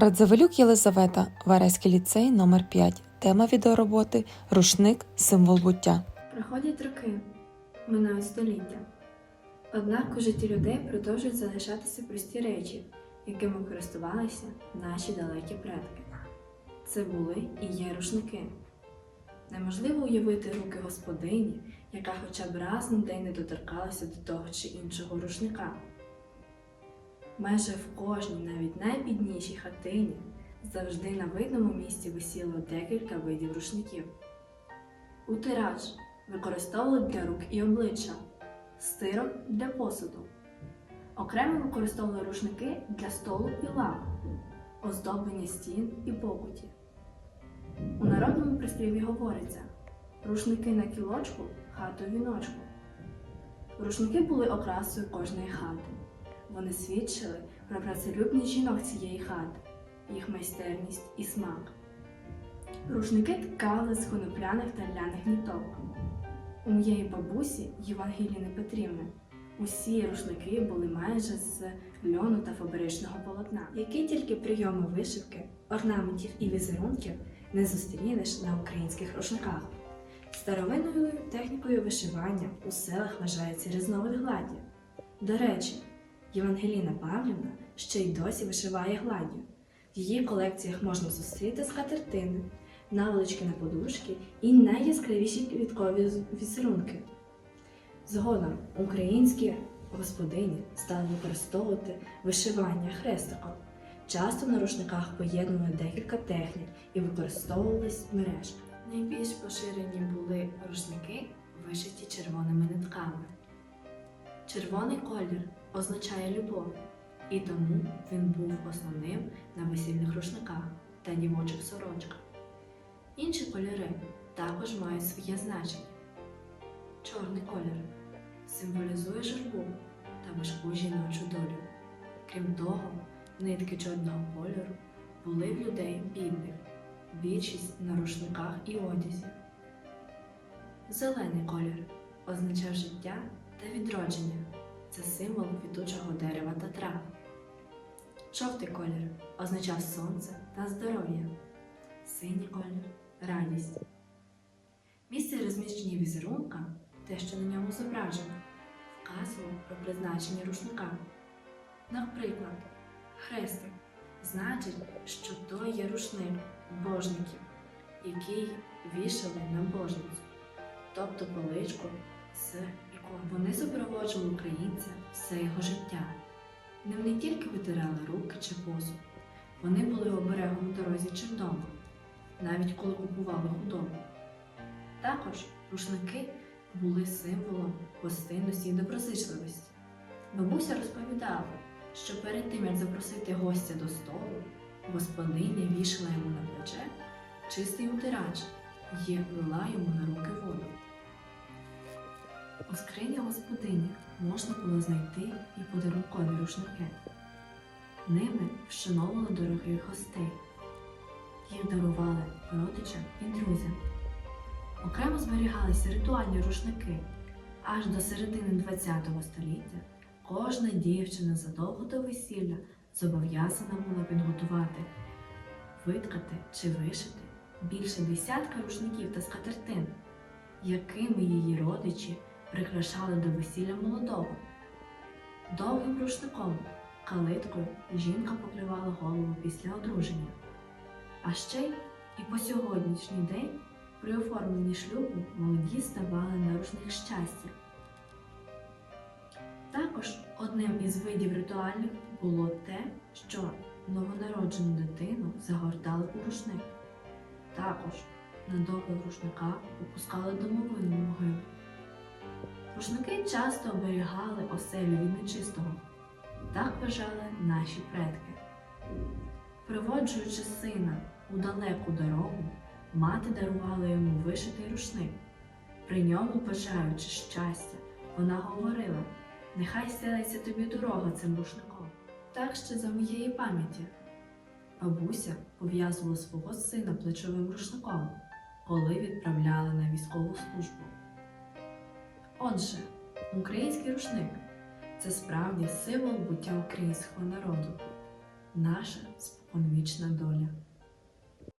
Радзавелюк Єлизавета, Вареський ліцей номер 5 Тема відеороботи Рушник символ буття. Проходять роки, минають століття. Однак у житті людей продовжують залишатися прості речі, якими користувалися наші далекі предки. Це були і є рушники. Неможливо уявити руки господині, яка хоча б раз на день не доторкалася до того чи іншого рушника. Майже в кожній, навіть найбіднішій хатині, завжди на видному місці висіло декілька видів рушників. Утирач використовували для рук і обличчя, стирок для посуду. Окремо використовували рушники для столу і лав, оздоблення стін і покуті. У народному прислів'ї говориться: рушники на кілочку, хату віночку. Рушники були окрасою кожної хати. Вони свідчили про працелюбність жінок цієї хати, їх майстерність і смак. Рушники ткали з конопляних та ляних ніток. У моєї бабусі Євангеліни Петрівни усі рушники були майже з льону та фабричного полотна. Які тільки прийоми вишивки, орнаментів і візерунків не зустрінеш на українських рушниках. Старовинною технікою вишивання у селах вважається різновид гладі. До речі, Євангеліна Павлівна ще й досі вишиває гладдю. В її колекціях можна зустріти скатертини, наволочки на подушки і найяскравіші квіткові візерунки. Згодом українські господині стали використовувати вишивання хрестиком. Часто на рушниках поєднували декілька технік і використовувались мережки. Найбільш поширені були рушники, вишиті червоними нитками. Червоний колір означає любов, і тому він був основним на весільних рушниках та дівочих сорочках. Інші кольори також мають своє значення. Чорний колір символізує журбу та важку жіночу долю. Крім того, нитки чорного кольору були в людей бідних, більшість на рушниках і одязі. Зелений колір означав життя та відродження. Це символ квітучого дерева та трав. Жовтий колір означав сонце та здоров'я. Синій колір радість. Місце розміщення візерунка, те, що на ньому зображено, вказувало про призначення рушника. Наприклад, хрестик значить, що то є рушник божників, який вішали на божницю, тобто поличку з. Вони супроводжували українця все його життя. Ним не тільки витирали руки чи посуд, вони були оберегом у дорозі чи вдома, навіть коли купували худобу. Також рушники були символом гостинності і доброзичливості. Бабуся розповідала, що перед тим, як запросити гостя до столу, господиня вішала йому на плече чистий утирач і лила йому на руки воду. У скрині господині можна було знайти і подарункові рушники. Ними вшановували дорогих гостей. Їх дарували родичам і друзям. Окремо зберігалися ритуальні рушники. Аж до середини ХХ століття кожна дівчина задовго до весілля зобов'язана була підготувати, виткати чи вишити більше десятка рушників та скатертин, якими її родичі прикрашали до весілля молодого. Довгим рушником, калиткою жінка покривала голову після одруження. А ще й і по сьогоднішній день при оформленні шлюбу молоді ставали на рушник щастя. Також одним із видів ритуальних було те, що новонароджену дитину загортали у рушник. Також на довгих рушниках опускали домовину могил. Рушники часто оберігали оселю від нечистого. Так вважали наші предки. Приводжуючи сина у далеку дорогу, мати дарувала йому вишитий рушник. При ньому бажаючи щастя, вона говорила: нехай стелиться тобі дорога цим рушником. Так ще за моєї пам'яті. Бабуся пов'язувала свого сина плечовим рушником, коли відправляли на військову службу. Отже, український рушник це справді символ буття українського народу, наша споконвічна доля.